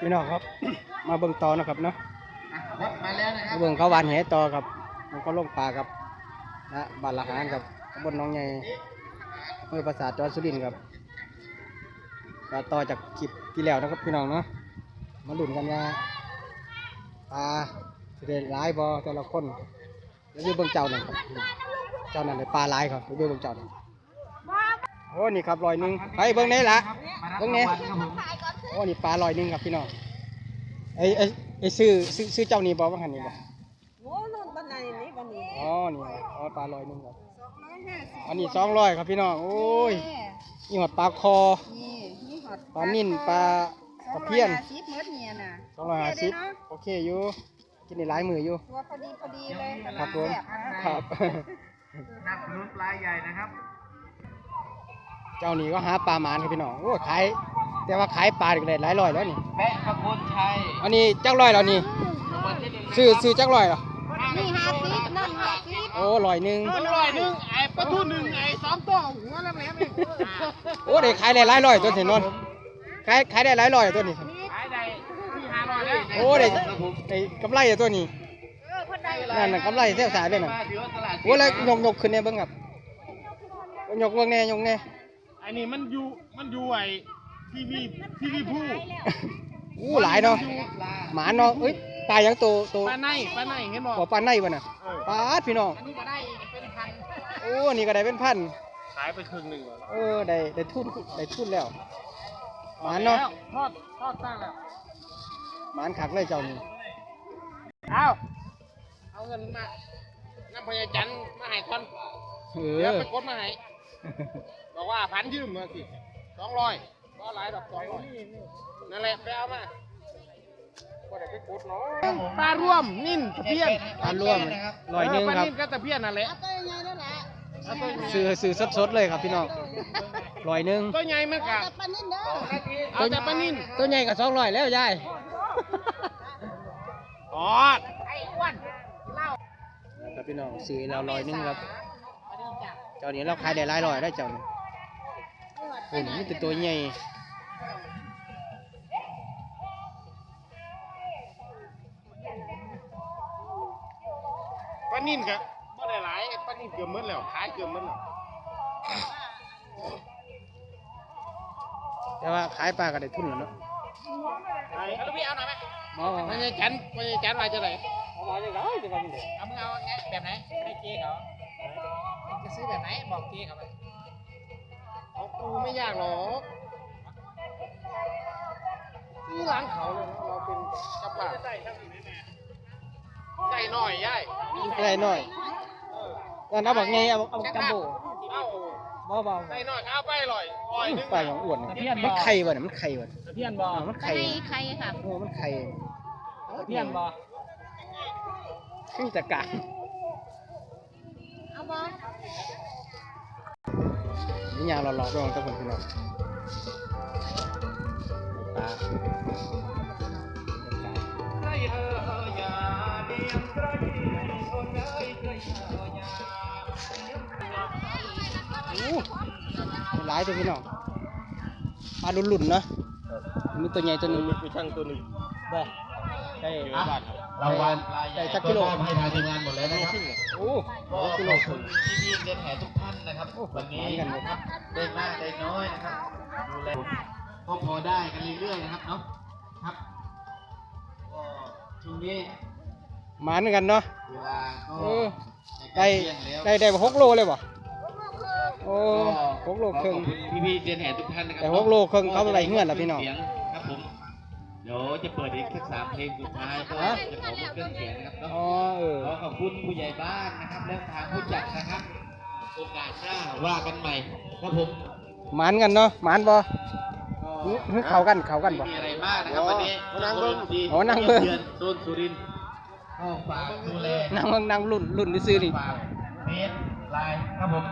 พี่น้องครับ มาเบิ่งต่อนะครับเนาะรถมาแล้วนะครัมาบเบิ่งเขาหวานแหต่อครับมันก็ลงปลาครับนะบ้านละหารครับตำบลหน้องใหญ่อำเมือภาษาทจังหวัดสุรินทร์ครับก็ต่อจากคลิปที่แล้วนะครับพี่น้องเนาะมาลุ้นกันว่าปลาจะได้หลายบ่แต่ละคนแล้วดูเบิ่งเจ้านั่นครับเจ้านั่นได้ปลาหลายครับดูเบิ่งเจ้านั่นโอ้นี่ครับลอยหนึงไปเบิ่งไหนล่ะเบิ่งแหน่ครับผมโอ้นี่ปลาลอยหนึงครับพี่น้องไอ้ไอ้ไอ้ซื้อซื้อซื้อเจ้านี่บ่ว่าหันนี่บ่โอ้นู่นบันไดนี้บันนี้อ๋อนี่อ๋อปลาลอยหนึงครับสองร้อยห้าสิบอันนี้สองร้อยครับพี่น้องโอ้ยนี่หอดปลาคอ นี่นี่หอดปลานิ่นปลาตะเพียนสองร้อห้าสิบเมดเนี่ยน่ะสองร้อยห้าสิบโอเคโอเคอยู่กินในหลายมืออยู่เด้อเนาะตัวพอดีพอดีเลยครับผมแซ่บนะครับ นับลุ้นปลาใหญ่นะครับ เจ้านี่ก็หาปลาหมานครับพี่น้องโอ้ยขาย แต่ว่าขายปลาอีกเลยหลายร้อยแล้วนี่แปะขบวนชัยอันนี้จักร้อยแล้วนี่รางวัลที่หนึ่งซื้อซื้อจักร้อยเหรอนี่ห้าสิบนั่นห้าสิบโอ้ร้อยหนึ่งร้อยหนึ่งไอ้ประตูหนึ่งไอ้สองตัวหัวแล้วแหลมเลยโอ้ได้ขายได้หลายร้อยตัวนี้นนขายขายได้หลายร้อยตัวนี้ขายได้ที่ห้าร้อยแล้วโอ้ได้ได้กำไรอะตัวนี้เออพอได้นั่นน่ะกำไรแท้สายเลยน่ะป้าถือว่าตลาดโอ้แล้วยกยกขึ้นเนี่ยเบิ่งครับยกเบิ่งแน่ยกแน่ไอ้นี่มันอยู่มันอยู่ไอ้ ทีวีทีวีผู้อู้หลายเนาะหมาเนาะเอ้ยปลายังโตโตปลาในปลาในเห็นบ่บ่ปลาในบ่น่ะเออปลาดพี่น้องอันนี้ก็ได้เป็นพันโอ้นี่ก็ได้เป็นพันขายไปครึ่งหนึ่งแล้วเออได้ได้ทุนได้ทุนแล้วหมาเนาะทอดทอดตั้งแล้วหมานคักเลยเจ้านี่เอาเอาเงินมาน้ำพญาจันทร์มาให้คนเอเดี๋ยวอไปกดมาให้บอกว่าพันยืมมาสิสองร้อย ก็หลายดอกสองร้อยนั่นแหละไปเอามาก็ได้ไปกดเนาะปลาร่วมนิ่นตะเพียนปลาร่วมร้อยหนึงปลาครับนิ่นก็ตะเพียนนั่นแหละตัวใหญ่แล้วแหละเอาตัวใหญ่ซื้อซื้อสดๆเลยครับพี่น้องร้อยหนึงตัวใหญ่มันกะแต่ปลานิ่นเด้อเอาแต่ปลานิ่นตัวใหญ่ก็200แล้วยายอ๋อครับพี่น้องซื้อแล้วร้อยหนึงครับเจ้านี้เราขายได้หลายร้อยได้เจ้านี่โอ้โหนี่เป็นตัวใหญ่ นิ่นกะบ่ได้หลายปลานิ่นเกือบหมดแล้วขายเกือบหมดแล้วแต่ว่าขายปลาก็ได้ทุนแล้วเนาะไอ้ลูกพี่เอาหน่อยไหมมอไม่ใช่จันไม่ใช่จันว่าจะไหนเอามาจังได๋จังได๋นี่เอามึงเอาไงแบบไหนให้เจ๊เขาจะซื้อแบบไหนบอกเจ๊เขาไปเอากูไม่ยากหรอกซื้อร้านเขาเลยเนาะเราเป็นเจ้าป่า ใจหน่อยย่ายได้น้อยนั่นเอาบักใหญ่เอาเอาจัมโบ้เอาบ่บ่ใจหน่อยเอาไปลอยลอยหนึงปลาอย่างอ้วนนี่มันไข่บ่น่ะมันไข่บ่น่ะเพี้ยนบ่อ่ามันไข่ใครค่ะโอ้มันไข่เพี้ยนบ่ขึ้นจากกลางเอาบ่นี่ยางหล่อๆไปของตะคนพี่น้องปลาโอ้ หลายตัวพี่น้องปลาลุ่นๆเนาะมีตัวใหญ่ตัวหนึงมีช่างตัวหนึ่งบ่ได้อะรางวัลปลาใหญ่ได้จักกิโลมอบให้ทางทีมงานหมดเลยนะครับโอ้ก็โหกิโลขอบคุณพี่ๆเดินแห่ทุกท่านนะครับวันนี้นะครับได้มากได้น้อยนะครับดูแลก็พอได้กันเรื่อยๆนะครับเนาะครับก็ช่วงนี้ หมานเหมือนกันเนาะเวลาก็เออใกล้ได้เที่ยงแล้วได้ได้หกโลเลยบ่โอ้หกโลครึ่งขอบคุณพี่ๆเดินแห่ทุกท่านนะครัแต่หกโลครึ่งเขาอะไรเงื่อนล่ะพี่น้องเสียครับผมเดี๋ยวจะเปิดอีกสักสามเพลงสุดท้ายก็ฮะจะขอเครื่องเสียงนะครับเนาะอ๋อเออขอขอบคุณผู้ใหญ่บ้านนะครับและทางผู้จัดนะครับโอกาสหน้าว่ากันใหม่ครับผมหมานกันเนาะหมานบ่ก็หึหึเข้ากันเข้ากันบ่ไม่มีอะไรมากนะครับวันนี้อ๋อนั่งเบิ่งดีอ๋อนั่งเบิ่งเยือนโซนสุรินทร์ ก็ฝากดูแลนั่งเบิ่งนั่งรุ่นรุ่นซื้อๆนี่ฝากเฟซไลน์ครับผม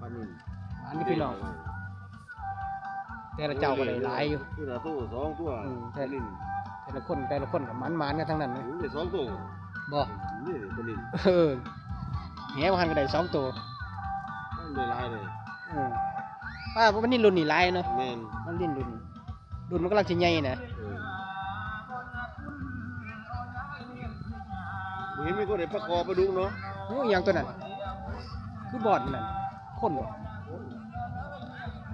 หมานนี่พี่น้องแต่ละเจ้าก็ได้หลายอยู่ตัวละตัวสองตัวอืมแต่ลินแต่ละคนแต่ละคนก็หมานหมานกันทั้งนั้นเลยนี่สองตัวบ่นี่ตัวลินเออแหบ่ทันก็ได้สองตัวไม่ลายเลยเออป้าว่ามันนี่รุ่นนี่หลายเนาะแมนมันรุ่นรุ่นรุ่นมันกำลังสิใหญ่นะเออ เห็นมีคนไหนประคอประดุกเนาะโอ้ยยังตัวนั้น คือบอดนั่นคนบ่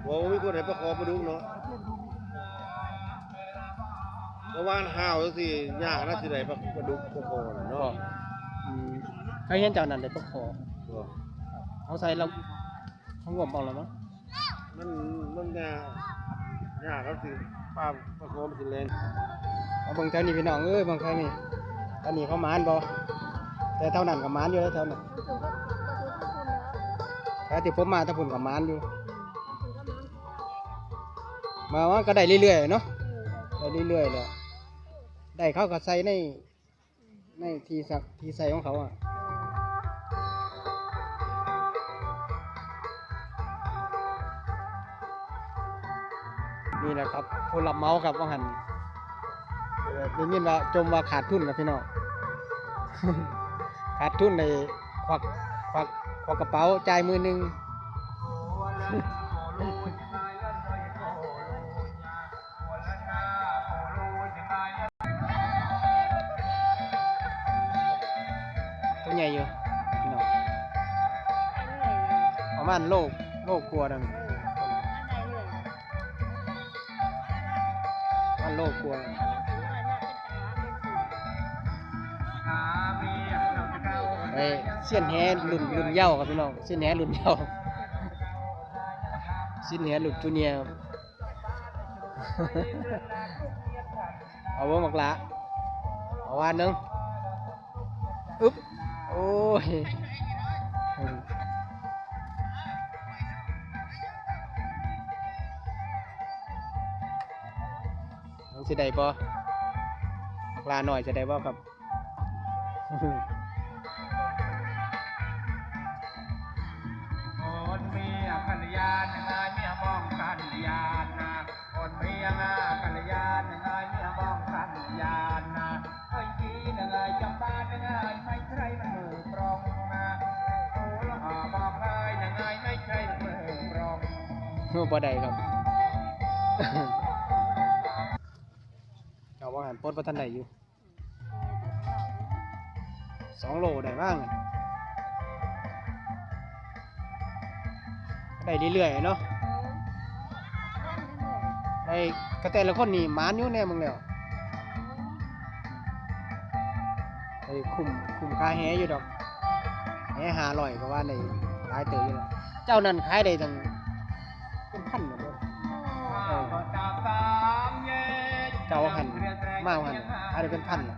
บอกว่ามีคนไหนประคอประดุกเนาะเพราะว่าห้าวจังสิยากนะสิได้ประประดุกประคอน่ะเนาะอืมเคยเห็นเจ้านั้นได้ปะคอบ่เอาใส่แล้วเขางวมเอาแล้วมั้งมันมันยากยากแล้วสิป้าประคอมันสิแรงเอาเบิ่งแถวนี้พี่น้องเอ้ยเบิ่งแถวนี้ตอนนี้เขาหมานบ่ แต่เท่านั้นก็หมานอยู่แล้วแถวนั้นแถวที่ผมมาตะพุ่นก็หมานอยู่ มาว่าก็ได้เรื่อยๆเนาะได้เรื่อยๆเลยได้เข้าก็ใส่ในในทีสักทีใส่ของเขาอะนี่แหละครับผู้รับเมาส์ครับว่าหันเอ่อได้ยินว่าจมว่าขาดทุนครับพี่น้อง ขาดทุนในควักควักควักกระเป๋าจ่ายมือหนึ่งตัวใหญ่อยู่พี่น้องประมาณโลกโลกกลัวนั่นประมันโลกกลัว เส้นแหรุ่นรุ่นเย้าครับพี่น้องเส้นแหรุ่นเย้าเส้นแหรุ่นจูเนียร์ครับเอาบ่มักละเอาวานหนึงอึ๊บโอ้ยอืมน้องสิได้บ่ลาหน่อยจะได้บ่ครับ บ่ได้ครับเอาว่าหันปลดบ่ทันได้อยู่สองโลได้บ้างได้เรื่อยๆเนาะได้ก็แต่ละคนนี่มานอยู่แน่มึงแล้วได้คุมคุมค่าแหอยู่ดอกแหหาร่อยก็ว่าในหลายเต๋ออยู่แล้วเจ้านั่นขายได้ตั้ง เป็นพันหมดเลยเออเจ้าหันมาหันอะไรเป็นพันน่ะ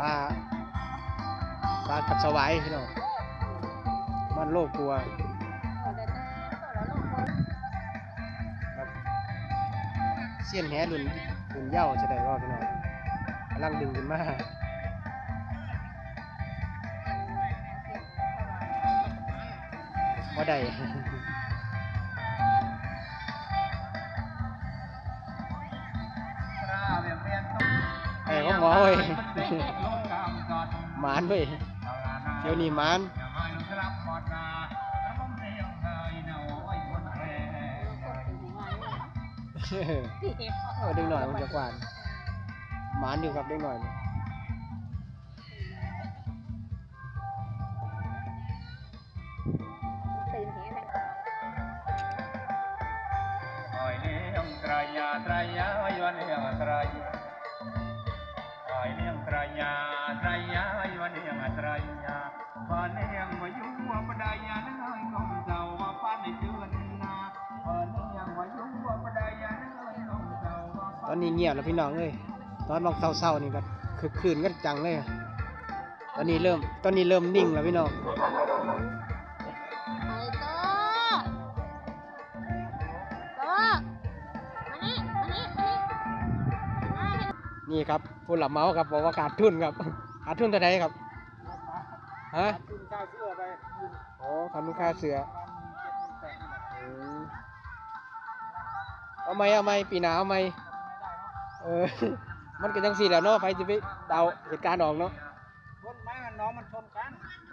ปลาปลากับสวายพี่น้องมันโลกกลัว เสี้ยนแหรุ่นรุ่นเหย้าจะได้ว่าพี่น้องกำลังดึงขึ้นมาบ่ได้ไอ้ของหมอเว้ยหมานเว้ยเดี๋ยวนี้หมาน เออเด็กหน่อยมันจะกวาดหมานอยู่กับเด็กหน่อย อนนี้เงียบแล้วพี่น้องเอ้ยตอนบางเศร้าๆนี่ก็คือคืนกันจังเลย ตอนนี้เริ่ม ตอนนี้เริ่มนิ่งแล้วพี่น้องนี่ครับผู้หลับเมาครับบอกว่าขาดทุนครับขาดทุนเท่าไหร่ครับฮะคุณข้าเสื้อไปอ๋อขาดทุนค่าเสืออืมเอาไหมเอาไหมปีหนาเอาไหม เออ มันก็จังสี่แหล้วเนาะไปจะไปเดาเหตุการณ์ออกเนาะ ต้นไม้มันน้องมันชน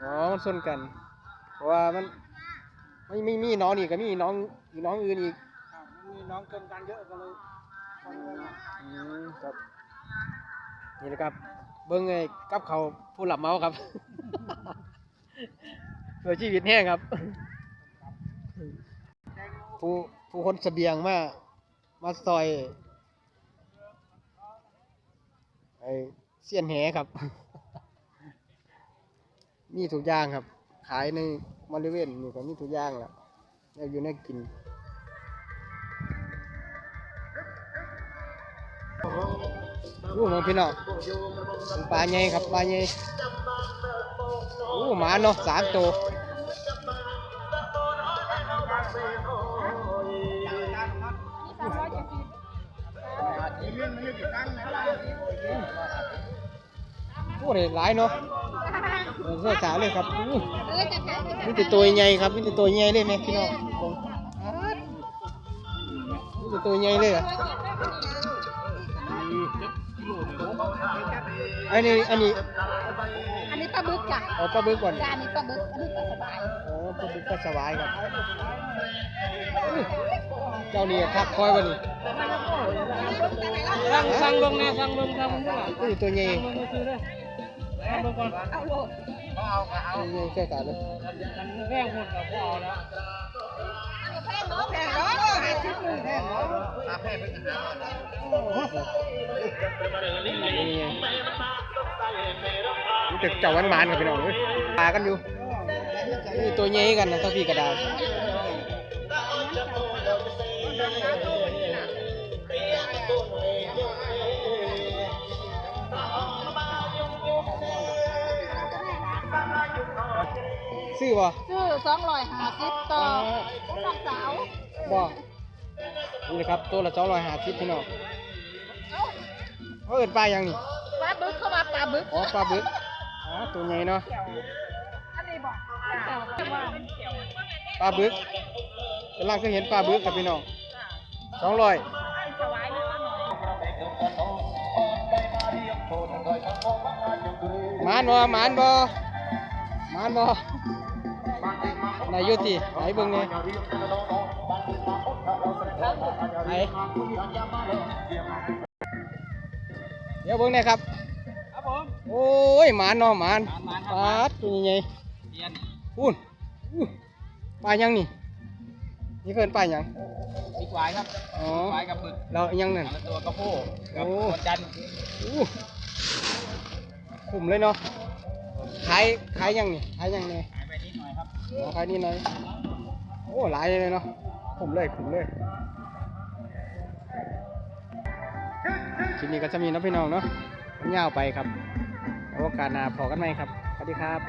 อ๋อ มันชนกัน เพราะว่ามันไม่ไม่มีน้องนี่ก็มีน้องอีกน้องอื่นอีกครับมันมีน้องเกินกันเยอะก็เลยคนเลยมาอืมครับ นี่นะครับ เบิ้งไอ้กับเขาวผู้หลับเมาครับ เพื่อชีวิตแห้งครับ ผู้ผู้คนเสบียงมา มาซอย ไอ้ เสี้ยนแหครับ มีทุกอย่างครับ ขายในบริเวณนี่ก็มีทุกอย่างแหละแล้วอยู่ในกินอู้มองพี่น้องเป็นปลาใหญ่ครับปลาใหญ่อู้หมาเนาะสามตัว อู้เลยหลายเนาะเออเสื้อสาวเลยครับอู้เออจัดการจัดการมีแต่ตัวใหญ่ครับมีแต่ตัวใหญ่เลยไหมพี่น้องผมมีแต่ตัวใหญ่เลยเหรอะอันนี้อันนี้อันนี้ปลาบึกจ้ะเอาปลาบึกก่อนจานนี้ปลาบึก อันนี้ปลาสบายอ๋อปลาบึกปลาสวายครับอู้เจ้านี่ทักคอยวันนี้สั่งสั่งเบิ่งแน่สั่งเบิ่งสั่งเบิ่งด้วยอู้ตัวใหญ่สั่งเบิ่ งมือถือเลงก่อนเอาลดตัวใหญ่แค่กันเลยมันแพงหมดกับพ่อแล้วแพงเนาะแพงเนาะหาชิ้นหนึ่งแพงเนาะนี่ตึกเจ้าวันมานกับพี่น้องเลยปลากันอยู่นี่ตัวใหญ่กันนะเท่าพี่กระดาษ ซื้อบ่ซื้อสองร้อยห้าสิบต่อน้องสาวบ่นี่นะครับตัวละสองร้อยห้าสิบพี่น้องเขาเอินปลายังนี่ปลาบึกเข้ามาปลาบึกอ๋อปลาบึกอ๋อตัวใหญ่เนาะอันนี้บอกแต่ว่าปลาบึกกำลังเคยเห็นปลาบึกกับพี่น้องสองร้อยสบายเลยป้าหน่อยหมานบ่หมานบ่หมานบ่ นายยุติไหนเบิ่งเนี่ยไหนเดี๋ยวเบิ่งหน่อยครับ ครับผม โอ้ยหมานเนาะหมานปลาตัวใหญ่เรียนๆพูนอู้ปลายังนี่ นี่เพิ่นปลายังมีกวายครับอ๋อกวายกับบึกเราอีกยังนั่นแล้วตัวกระโพกกับโอ้ตัวจันทร์อู้คุ้มเลยเนาะขายขายยังนี่ขายยังนี่หายไปนิดหน่อย ครับขอขายนี่หน่อย โอ้หลายเลยเนาะผมเลยผมเลยคลิปนี้ก็จะมีเนาะพี่น้องเนาะยาวไปครับอาโอกาสหน้าพอกันไหมครับ สวัสดีครับ